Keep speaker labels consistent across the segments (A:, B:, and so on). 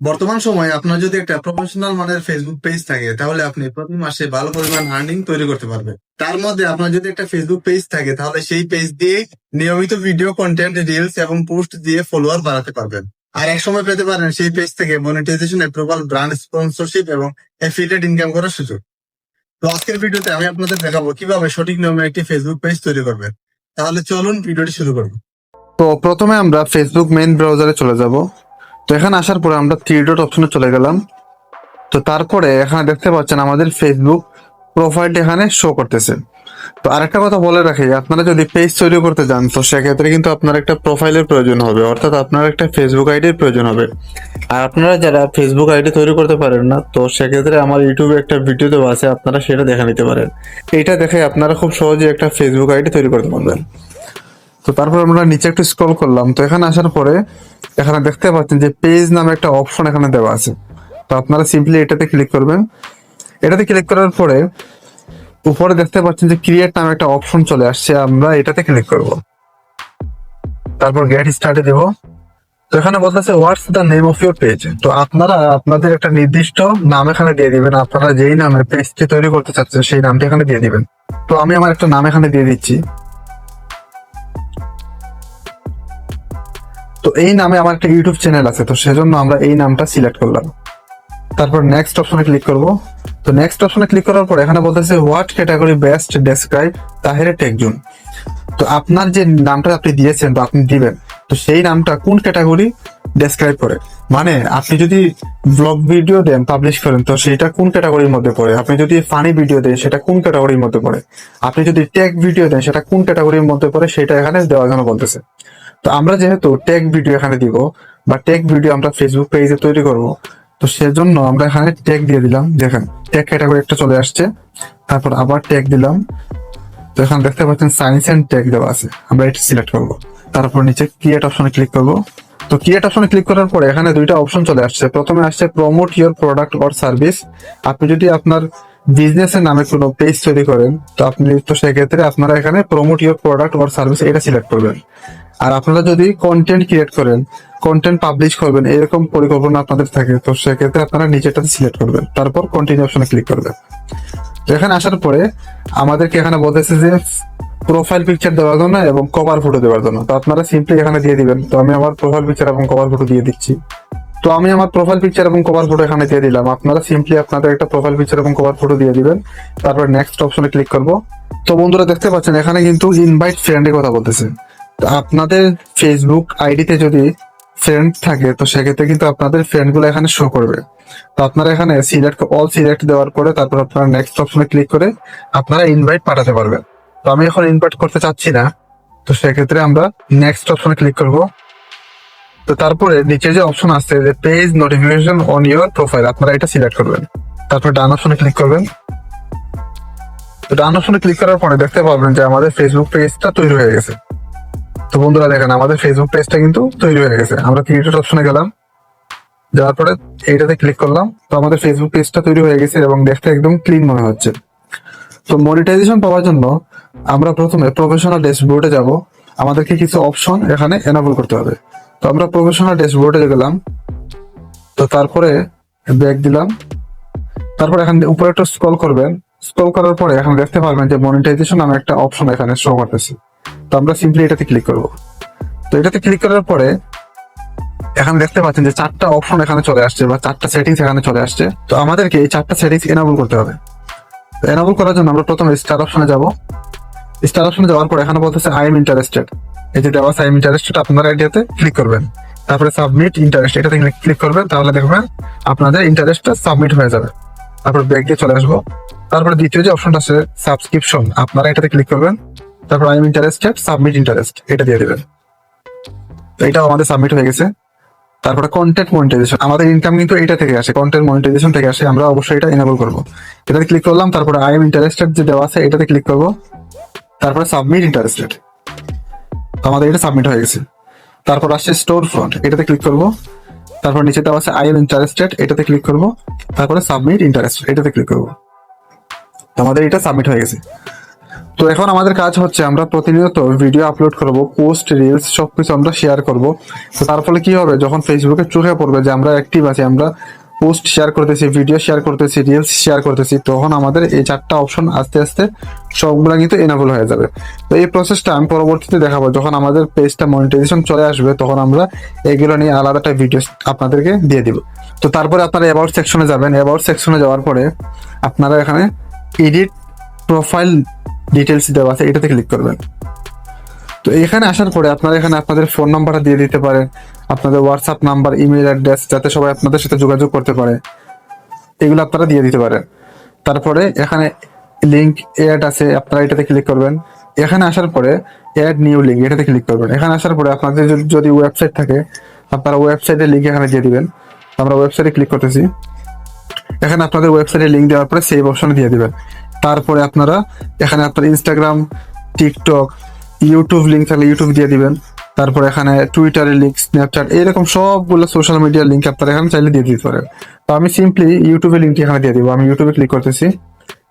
A: বর্তমান সময়ে আপনার যদি একটা প্রফেশনাল মানের ফেসবুক পেজ থাকে, তাহলে আপনি প্রতি মাসে ভালো পরিমাণ আর্নিং তৈরি করতে পারবেন। তার মধ্যে আপনার যদি একটা ফেসবুক পেজ থাকে, তাহলে সেই পেজ দিয়ে নিয়মিত ভিডিও কন্টেন্ট রিলস এবং পোস্ট দিয়ে ফলোয়ার বাড়াতে পারবেন। আর এক সময় পেতে পারেন সেই পেজ থেকে মনিটাইজেশন অ্যাপ্রুভাল ব্র্যান্ড স্পন্সরশিপ এবং অ্যাফিলিয়েট ইনকাম করার সুযোগ। তো আজকের ভিডিওতে আমি আপনাদের দেখাবো কীভাবে সঠিক নিয়মে একটি ফেসবুক পেজ তৈরি করবেন। তাহলে চলুন ভিডিওটি শুরু করব
B: তো প্রথমে আমরা ফেসবুক মেইন ব্রাউজারে চলে যাব। তো এখানে আসার পরে আমরা থ্রি ডট অপশনে চলে গেলাম। তো তারপরে এখানে দেখতে পাচ্ছেন আমাদের ফেসবুক প্রোফাইলটা এখানে শো করতেছে। তো আরেকটা কথা বলে রাখি, আপনারা যদি পেজ তৈরি করতে যান, তো সেক্ষেত্রে কিন্তু আপনার একটা প্রোফাইলের প্রয়োজন হবে, অর্থাৎ আপনার একটা ফেসবুক আইডির প্রয়োজন হবে। আর আপনারা যারা ফেসবুক আইডি তৈরি করতে পারেন না, তো সেক্ষেত্রে আমার ইউটিউবে একটা ভিডিও দেওয়া আছে, আপনারা সেটা দেখে নিতে পারেন। এটা দেখে আপনারা খুব সহজে একটা ফেসবুক আইডি তৈরি করতে পারবেন। তো তারপর আমরা নিচে একটু স্ক্রল করলাম। তো এখানে আসার পরে এখানে দেখতে পাচ্ছেন যে পেজ নামে একটা অপশন এখানে দেওয়া আছে। তো আপনারা সিম্পলি এটাতে ক্লিক করবেন। এটাতে ক্লিক করার পরে উপরে দেখতে পাচ্ছেন যে ক্রিয়েট নামে একটা অপশন চলে আসছে। আমরা এটাতে ক্লিক করব। তারপর গেট স্টার্টে দেব। তো এখানে বলতেছে what's the name of your page তো আপনারা আপনাদের একটা নির্দিষ্ট নাম এখানে দিয়ে দিবেন। আপনারা যেই নামে পেজটি তৈরি করতে চাচ্ছেন, সেই নামটি এখানে দিয়ে দিবেন। তো আমি আমার একটা নাম এখানে দিয়ে দিচ্ছি। তো এই নামে আমার একটা ইউটিউব চ্যানেল আছে, তো সেজন্য আমরা এই নামটা সিলেক্ট করলাম। তারপর নেক্সট অপশনে ক্লিক করব। তো নেক্সট অপশনে ক্লিক করার পর এখানে বলতেছে হোয়াট ক্যাটাগরি বেস্ট ডেসক্রাইব তাহেরে টেকজুন তো আপনার যে নামটা আপনি দিয়েছেন বা আপনি দিবেন, তো সেই নামটা কোন ক্যাটাগরি ডেসক্রাইব করে? মানে আপনি যদি ব্লগ ভিডিও দেন পাবলিশ করেন, তো সেটা কোন ক্যাটাগরির মধ্যে পড়ে? আপনি যদি ফানি ভিডিও দেন, সেটা কোন ক্যাটাগরির মধ্যে পড়ে? আপনি যদি টেক ভিডিও দেন, সেটা কোন ক্যাটাগরির মধ্যে পড়ে? সেটা এখানে দেওয়ার জন্য বলতেছে। তো আমরা যেহেতু টেক ভিডিও এখানে দিব, বা টেক ভিডিও আমরা ফেসবুক পেজে তৈরি করব, তো সেজন্য আমরা এখানে টেক দিয়ে দিলাম, দেখেন টেক ক্যাটাগরি একটা চলে আসছে, তারপর আবার টেক দিলাম, তো এখানে দেখতে পাচ্ছেন সায়েন্স অ্যান্ড টেক দেওয়া আছে, আমরা এটা সিলেক্ট করব, তারপর নিচে ক্রিয়েট অপশনে ক্লিক করব, তো ক্রিয়েট অপশনে ক্লিক করার পরে এখানে দুইটা অপশন চলে আসছে, প্রথমে আসছে promote your product or service আপনি যদি আপনার বিজনেসের নামে কোনো পেজ তৈরি করেন, তো আপনি তো সেক্ষেত্রে আপনারা এখানে promote your product or service এটা সিলেক্ট করবেন আর আপনারা যদি কন্টেন্ট ক্রিয়েট করেন কন্টেন্ট পাবলিশ করবেন, এরকম পরিকল্পনা আপনাদের থাকে, তো সেক্ষেত্রে আপনারা নিচেটাতে সিলেক্ট করবেন, তারপর কন্টিনিউ অপশনে ক্লিক করবেন। এখানে আসার পরে আমাদেরকে এখানে বলতেছে যে প্রোফাইল পিকচার দেওয়ার জন্য এবং কভার ফটো দেওয়ার জন্য। তো আপনারা সিম্পলি এখানে দিয়ে দিবেন। তো আমি আমার প্রোফাইল পিকচার এবং কভার ফটো দিয়ে দিচ্ছি। তো আমি আমার প্রোফাইল পিকচার এবং কভার ফটো এখানে দিয়ে দিলাম। আপনারা সিম্পলি আপনাদের একটা প্রোফাইল পিকচার এবং কভার ফটো দিয়ে দিবেন। তারপর নেক্সট অপশনে ক্লিক করব। তো বন্ধুরা দেখতে পাচ্ছেন, এখানে কিন্তু ইনভাইট ফ্রেন্ডের কথা বলতেছে। আপনাদের ফেসবুক আইডিতে যদি ফ্রেন্ড থাকে, তো সেক্ষেত্রে কিন্তু আপনাদের ফ্রেন্ডগুলো এখানে শো করবে। তো আপনারা এখানে সিলেক্ট অল সিলেক্ট দেওয়ার পরে তারপর আপনারা নেক্সট অপশনে ক্লিক করে আপনারা ইনভাইট পাঠাতে পারবেন। তো আমি এখন ইনভাইট করতে চাচ্ছি না, তো সেক্ষেত্রে আমরা নেক্সট অপশনে ক্লিক করব। তো তারপরে নিচে যে অপশন আছে, যে page notification on your profile আপনারা এটা সিলেক্ট করবেন। তারপর ডান অপশনে ক্লিক করবেন। তো ডান অপশনে ক্লিক করার পরে দেখতে পাবেন যে আমাদের ফেসবুক পেজটা তৈরি হয়ে গেছে। তো বন্ধুরা দেখেন, আমাদের ফেসবুক পেজটা কিন্তু তৈরি হয়ে গেছে। আমরা ক্রিয়েটেড অপশনে গেলাম। যাওয়ার পরে এইটাতে ক্লিক করলাম। তো আমাদের ফেসবুক পেজটা তৈরি হয়ে গেছে এবং দেখতে একদম ক্লিন মনে হচ্ছে। তো মনিটাইজেশন পাওয়ার জন্য আমরা প্রথমে প্রফেশনাল ড্যাশবোর্ডে যাব। আমাদেরকে কিছু অপশন এখানে এনাবল করতে হবে। তো আমরা প্রফেশনাল ড্যাশবোর্ডে গেলাম। তো তারপরে ব্যাক দিলাম। তারপর এখান উপরে একটু স্ক্রল করবেন। স্ক্রল করার পরে এখন দেখতে পারবেন যে মনিটাইজেশন নামে একটা অপশন এখানে শো করতেছে। তো আমরা সিম্পলি এটাতে ক্লিক করব। তো এটাতে ক্লিক করার পরে এখানে দেখতে পাচ্ছেন যে চারটা অপশন এখানে চলে আসছে বা চারটা সেটিংস এখানে চলে আসছে। তো আমাদেরকে এই চারটা সেটিংস এনাবল করতে হবে। তো এনাবল করার জন্য আমরা প্রথমে স্টার অপশনে যাব। স্টার অপশনে যাওয়ার পর এখানে বলতেছে আই এম ইন্টারেস্টেড এই যে দেওয়া আই এম ইন্টারেস্টেড আপনারা এটাতে ক্লিক করবেন। তারপরে সাবমিট ইন্টারেস্ট এটাতে ক্লিক করবেন, তাহলে দেখবেন আপনাদের ইন্টারেস্টটা সাবমিট হয়ে যাবে। তারপর ব্যাক দিয়ে চলে আসব। তারপরে দ্বিতীয় যে অপশনটা আছে সাবস্ক্রিপশন আপনারা এটাতে ক্লিক করবেন। তারপর I am interested submit interest এটা দিয়ে দেবেন। এটাও আমাদের সাবমিট হয়ে গেছে। তারপরে কন্টেন্ট মনিটাইজেশন আমাদের ইনকাম কিন্তু এটা থেকে আসে কন্টেন্ট মনিটাইজেশন থেকে আসে, আমরা অবশ্যই এটা এনাবল করব। এটাতে ক্লিক করলাম, তারপরে আই এম ইন্টারেস্টেড যে দেওয়া আছে, এটাতে ক্লিক করব। তারপরে সাবমিট ইন্টারেস্টেড আমাদের এটা সাবমিট হয়ে গেছে। তারপর আসছে স্টোর ফ্রন্ট এটাতে ক্লিক করব। তারপর নিচে দেওয়া আছে আই এম ইন্টারেস্টেড এটাতে ক্লিক করব। তারপরে সাবমিট ইন্টারেস্ট এটাতে ক্লিক করব। আমাদের এটা সাবমিট হয়ে গেছে। তো এখন আমাদের কাজ হচ্ছে আমরা প্রতিনিয়ত ভিডিও আপলোড করব পোস্ট রিলস সব কিছু আমরা শেয়ার করব। তো তার ফলে কি হবে? যখন ফেসবুকে চোখে পড়বে যে আমরা অ্যাক্টিভ আছি, আমরা পোস্ট শেয়ার করতেছি ভিডিও শেয়ার করতেছি রিলস শেয়ার করতেছি, তখন আমাদের এই চারটা অপশন আস্তে আস্তে সবগুলো কিন্তু এনাবল হয়ে যাবে। তো এই প্রসেসটা আমি পরবর্তীতে দেখাবো। যখন আমাদের পেজটা মনিটাইজেশন চলে আসবে, তখন আমরা এগুলো নিয়ে আলাদা একটা ভিডিও আপনাদেরকে দিয়ে দিব। তো তারপরে আপনারা অ্যাবাউট সেকশনে যাবেন। অ্যাবাউট সেকশনে যাওয়ার পরে আপনারা এখানে এডিট প্রোফাইল ডিটেলস দেওয়া আছে, এটাতে ক্লিক করবেন। তো এখানে আসার পরে আপনারা এখানে আপনাদের ফোন নাম্বারটা দিয়ে দিতে পারেন, আপনাদের হোয়াটসঅ্যাপ নাম্বার ইমেল অ্যাড্রেস যাতে সবাই আপনাদের সাথে যোগাযোগ করতে পারে। এগুলো আপনারা দিয়ে দিতে পারেন। তারপরে এখানে লিঙ্ক অ্যাড আছে, আপনারা এটাতে ক্লিক করবেন। এখানে আসার পরে অ্যাড নিউ লিঙ্ক এটাতে ক্লিক করবেন। এখানে আসার পরে আপনাদের যদি- ওয়েবসাইট থাকে, আপনারা ওয়েবসাইটের লিঙ্ক এখানে দিয়ে দিবেন। আমরা ওয়েবসাইটে ক্লিক করতেছি। এখানে আপনাদের ওয়েবসাইটে লিঙ্ক দেওয়ার পরে সেভ অপশনে দিয়ে দিবেন। তারপরে আপনারা এখানে আপনার ইনস্টাগ্রাম টিকটক ইউটিউব লিঙ্ক থাকলে ইউটিউব দিয়ে দিবেন। তারপর এখানে টুইটারের লিঙ্ক স্ন্যাপচ্যাট এরকম সবগুলো সোশ্যাল মিডিয়ার লিঙ্ক আপনারা এখানে চাইলে দিয়ে দিতে পারেন। তো আমি সিম্পলি ইউটিউবের লিঙ্কটি এখানে দিয়ে দিব। আমি ইউটিউবে ক্লিক করতেছি।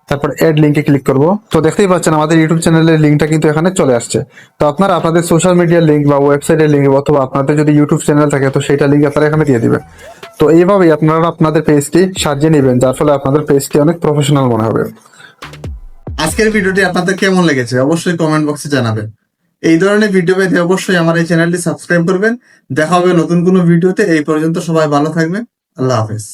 B: তারপর অ্যাড লিঙ্কে ক্লিক করব। তো দেখতেই পাচ্ছেন আমাদের ইউটিউব চ্যানেলের লিঙ্কটা কিন্তু এখানে চলে আসছে। তো আপনারা আপনাদের সোশ্যাল মিডিয়ার লিঙ্ক বা ওয়েবসাইটের লিঙ্ক অথবা আপনাদের যদি ইউটিউব চ্যানেল থাকে, তো সেটা লিঙ্ক আপনারা এখানে দিয়ে দিবেন। তো এইভাবেই আপনারা আপনাদের পেজটি সাজিয়ে নেবেন, যার ফলে আপনাদের পেজটি অনেক প্রফেশনাল মনে হবে।
A: আজকের ভিডিওটি আপনাদের কেমন লেগেছে? অবশ্যই কমেন্ট বক্সে জানাবেন। এই ধরনের ভিডিও পেতে অবশ্যই আমার এই চ্যানেলটি সাবস্ক্রাইব করবেন। দেখা হবে নতুন কোনো ভিডিওতে এই পর্যন্ত সবাই ভালো থাকবেন। আল্লাহ হাফেজ।